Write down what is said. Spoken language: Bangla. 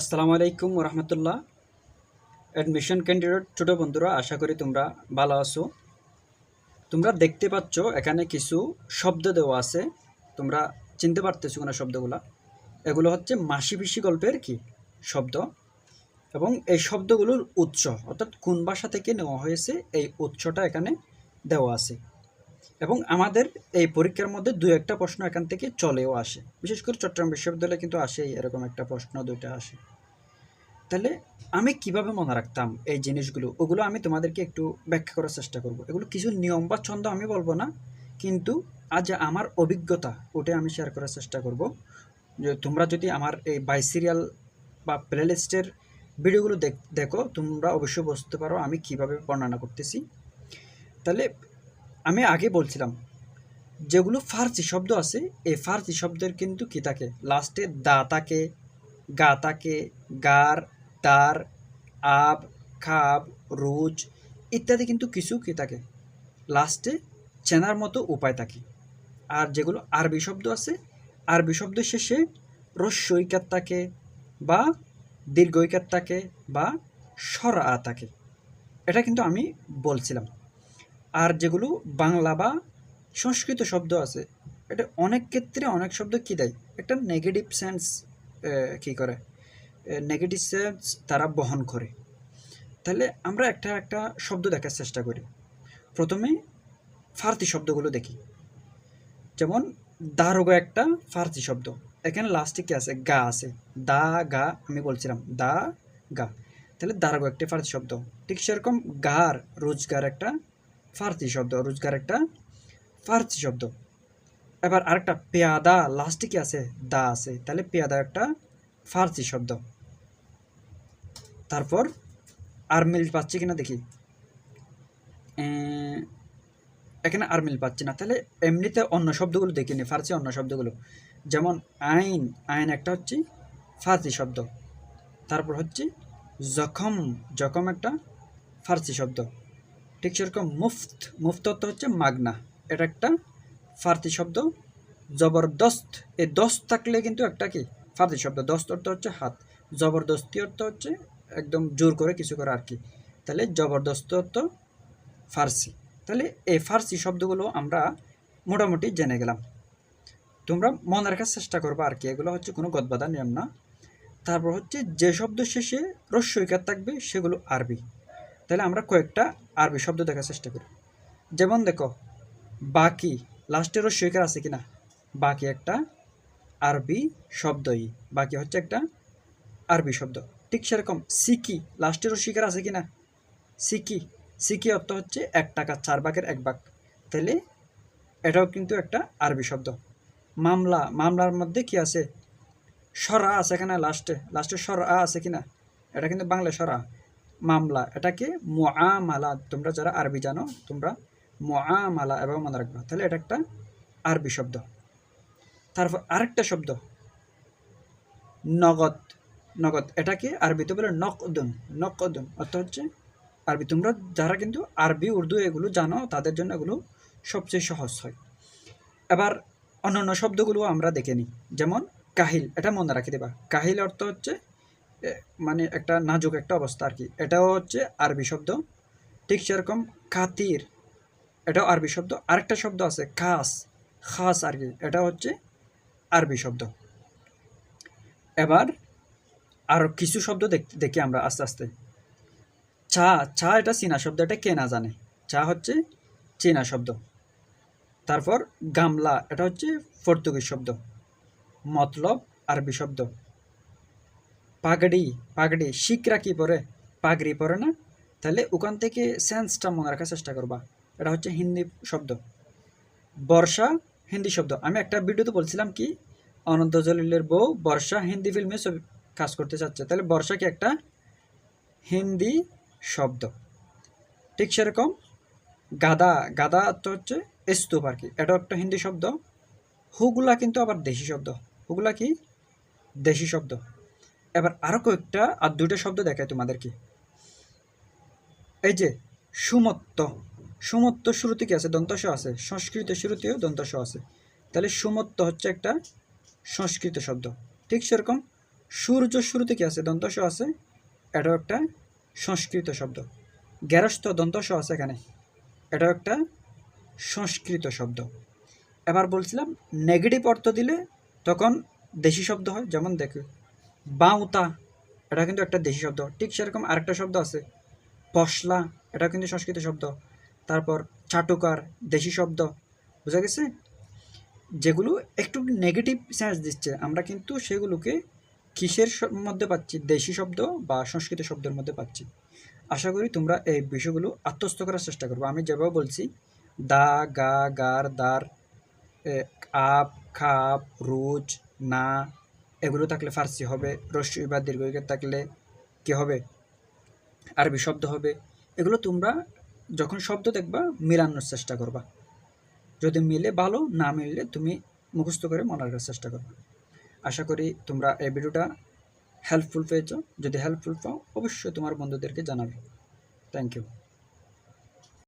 আসসালামু আলাইকুম রহমতুল্লাহ অ্যাডমিশন ক্যান্ডিডেট ছোটো বন্ধুরা, আশা করি তোমরা ভালো আছো। তোমরা দেখতে পাচ্ছ, এখানে কিছু শব্দ দেওয়া আছে। তোমরা চিনতে পারতেছো না শব্দগুলা? এগুলো হচ্ছে মাসি পিসি গল্পের কি? শব্দ। এবং এই শব্দগুলোর উৎস, অর্থাৎ কোন ভাষা থেকে নেওয়া হয়েছে, এই উৎসটা এখানে দেওয়া আছে। এবং আমাদের এই পরীক্ষার মধ্যে দু একটা প্রশ্ন এখান থেকে চলেও আসে। বিশেষ করে চট্টগ্রাম বিশ্ববিদ্যালয়ে কিন্তু আসেই এরকম একটা প্রশ্ন দুইটা আসে। তাহলে আমি কীভাবে মনে রাখতাম এই জিনিসগুলো? ওগুলো আমি তোমাদেরকে একটু ব্যাখ্যা করার চেষ্টা করব। এগুলো কিছু নিয়ম বা ছন্দ আমি বলব না, কিন্তু আজ আমার অভিজ্ঞতা ওটা আমি শেয়ার করার চেষ্টা করব। যে তোমরা যদি আমার এই বাই সিরিয়াল বা প্লেলিস্টের ভিডিওগুলো দেখ, দেখো, তোমরা অবশ্যই বুঝতে পারো আমি কীভাবে বর্ণনা করতেছি। তাহলে আমি আগে বলছিলাম, যেগুলো ফার্সি শব্দ আছে, এই ফার্সি শব্দের কিন্তু কী থাকে? লাস্টে দা থাকে, গা থাকে, গার দার আব, খাব, রুজ ইত্যাদি কিন্তু কিছু কি থাকে? লাস্টে চেনার মতো উপায় থাকে। আর যেগুলো আরবি শব্দ আছে, আরবি শব্দ শেষে রস্যইকার থাকে বা দীর্ঘইকার থাকে বা সরা থাকে। এটা কিন্তু আমি বলছিলাম। আর যেগুলো বাংলা বা সংস্কৃত শব্দ আছে, এটা অনেক ক্ষেত্রে অনেক শব্দ কী দেয়? একটা নেগেটিভ সেন্স কী করে? নেগেটিভ সেন্স তারা বহন করে। তাহলে আমরা একটা একটা শব্দ দেখার চেষ্টা করি। প্রথমে ফার্সি শব্দগুলো দেখি। যেমন, দারোগা একটা ফার্সি শব্দ। এখানে লাস্টে কি আছে? গা আছে। দা, গা, আমি বলছিলাম। দা, গা। তাহলে দারোগা একটা ফার্সি শব্দ। ঠিক সেরকম গার, রোজগার একটা ফার্সি শব্দ, রোজগার একটা ফার্সি শব্দ। এবার আরেকটা পেয়াদা লাস্টে কি আছে? দা আছে। তাহলে পেয়াদা একটা ফার্সি শব্দ। তারপর আর মিল পাচ্ছি কিনা দেখি। এখানে আর মিল পাচ্ছি না। তাহলে এমনিতে অন্য শব্দগুলো দেখিনি ফার্সি অন্য শব্দগুলো। যেমন আইন আইন একটা হচ্ছে ফার্সি শব্দ। তারপর হচ্ছে জখম জখম একটা ফার্সি শব্দ। ঠিক সেরকম মুফত মুফত অর্থ হচ্ছে মাগনা এটা একটা ফার্সি শব্দ। জবরদস্ত এই দস্ত থাকলে কিন্তু একটা কি? ফার্সি শব্দ। দস্ত অর্থ হচ্ছে হাত। জবরদস্তি অর্থ হচ্ছে একদম জোর করে কিছু করে আর কি। তাহলে জবরদস্ত অর্থ ফার্সি। তাহলে এই ফার্সি শব্দগুলো আমরা মোটামুটি জেনে গেলাম। তোমরা মনে রাখার চেষ্টা করবে আর কি। এগুলো হচ্ছে কোনো গদবাদা নিয়ম না। তারপর হচ্ছে যে শব্দ শেষে রস্যইকার থাকবে সেগুলো আরবি। তাহলে আমরা কয়েকটা আরবি শব্দ দেখার চেষ্টা করি। যেমন দেখো, বাকি লাস্টেরও রস্যইকার আছে কিনা? বাকি একটা আরবি শব্দই, বাকি হচ্ছে একটা আরবি শব্দ। ঠিক সেরকম, সিকি লাস্টেরও শিকার আছে কিনা? সিকি সিকি অর্থ হচ্ছে এক টাকা, চার ভাগের এক ভাগ। তাহলে এটাও কিন্তু একটা আরবি শব্দ। মামলা, মামলার মধ্যে কি আছে? সরা আছে এখানে লাস্টে লাস্টে সরা আছে কিনা? এটা কিন্তু বাংলা সরা। মামলা, এটাকে মুআমালা, তোমরা যারা আরবি জানো, তোমরা মুআমালা এবং মনে রাখবে। তাহলে এটা একটা আরবি শব্দ। তারপর আরেকটা শব্দ, নগদ নগদ, এটাকে আরবিতে বলে নকদুন নকদুন, অর্থ হচ্ছে আরবি। তোমরা যারা কিন্তু আরবি, উর্দু এগুলো জানো, তাদের জন্য এগুলো সবচেয়ে সহজ হয়। এবার অন্যান্য শব্দগুলো আমরা দেখে নিই। যেমন কাহিল, এটা মনে রাখি দেবা। কাহিল অর্থ হচ্ছে মানে একটা নাজুক একটা অবস্থা আর কি। এটাও হচ্ছে আরবি শব্দ। ঠিক সেরকম খাতির এটাও আরবি শব্দ। আরেকটা শব্দ আছে খাস খাস আর কি এটা হচ্ছে আরবি শব্দ। এবার আরও কিছু শব্দ দেখি আমরা আস্তে আস্তে। চা চা এটা চীনা শব্দ, এটা কে না জানে। চা হচ্ছে চীনা শব্দ। তারপর গামলা, এটা হচ্ছে পর্তুগিজ শব্দ। মতলব আরবি শব্দ। পাগড়ি পাগড়ি শিখরা কি পরে, পাগড়ি পরে না? তাহলে ওখান থেকে সেন্সটা মনে রাখার চেষ্টা করবা। এটা হচ্ছে হিন্দি শব্দ। বর্ষা, হিন্দি শব্দ। আমি একটা ভিডিওতে বলছিলাম কি, অনন্ত জলিলের বউ বর্ষা হিন্দি ফিল্মে ছবি কাজ করতে চাচ্ছে। তাহলে বর্ষা কি একটা হিন্দি শব্দ? ঠিক সেরকম গাদা গাদা তো হচ্ছে স্তূপ আর কি। এটাও একটা হিন্দি শব্দ। হুগুলা কিন্তু আবার দেশি শব্দ। হুগুলা কি? দেশি শব্দ। এবার আরও কয়েকটা আর দুইটা শব্দ দেখায় তোমাদেরকে। এই যে, সুমত্ত। সুমত্ত শুরুতে কি আছে? দন্তস আছে। সংস্কৃত শুরুতেও দন্তস আছে। তাহলে সুমত্ত হচ্ছে একটা সংস্কৃত শব্দ। ঠিক সেরকম সূর্য শুরুতে কি আছে? দন্তস আছে। এটাও একটা সংস্কৃত শব্দ। গ্যারস্থ দন্তস আছে এখানে। এটাও একটা সংস্কৃত শব্দ। এবার বলছিলাম নেগেটিভ অর্থ দিলে তখন দেশি শব্দ হয়। যেমন দেখো বাউতা, এটা কিন্তু একটা দেশি শব্দ। ঠিক সেরকম আরেকটা শব্দ আছে। পশলা এটা কিন্তু সংস্কৃত শব্দ। তারপর চাটুকার, দেশি শব্দ। বোঝা গেছে? যেগুলো একটু নেগেটিভ সেন্স দিচ্ছে। আমরা কিন্তু সেগুলোকে কিসের মধ্যে পাচ্ছি? দেশি শব্দ বা সংস্কৃত শব্দের মধ্যে পাচ্ছি। আশা করি তোমরা এই বিষয়গুলো আত্মস্থ করার চেষ্টা করবে। আমি যেভাবে বলছি, দা, গা, গার, দার আপ, খাপ রুজ না এগুলো থাকলে ফার্সি হবে রস্যই বা দীর্ঘিকার থাকলে কি হবে? আরবি শব্দ হবে। এগুলো তোমরা যখন শব্দ দেখবা, মিলানোর চেষ্টা করবা। যদি মিলে ভালো, না মিললে তুমি মুখস্থ করে মনে রাখার চেষ্টা করবে। আশা করি তোমরা এই ভিডিওটা হেল্পফুল পেয়েছ। যদি হেল্পফুল পাও, অবশ্যই তোমার বন্ধুদেরকে জানাবে। Thank you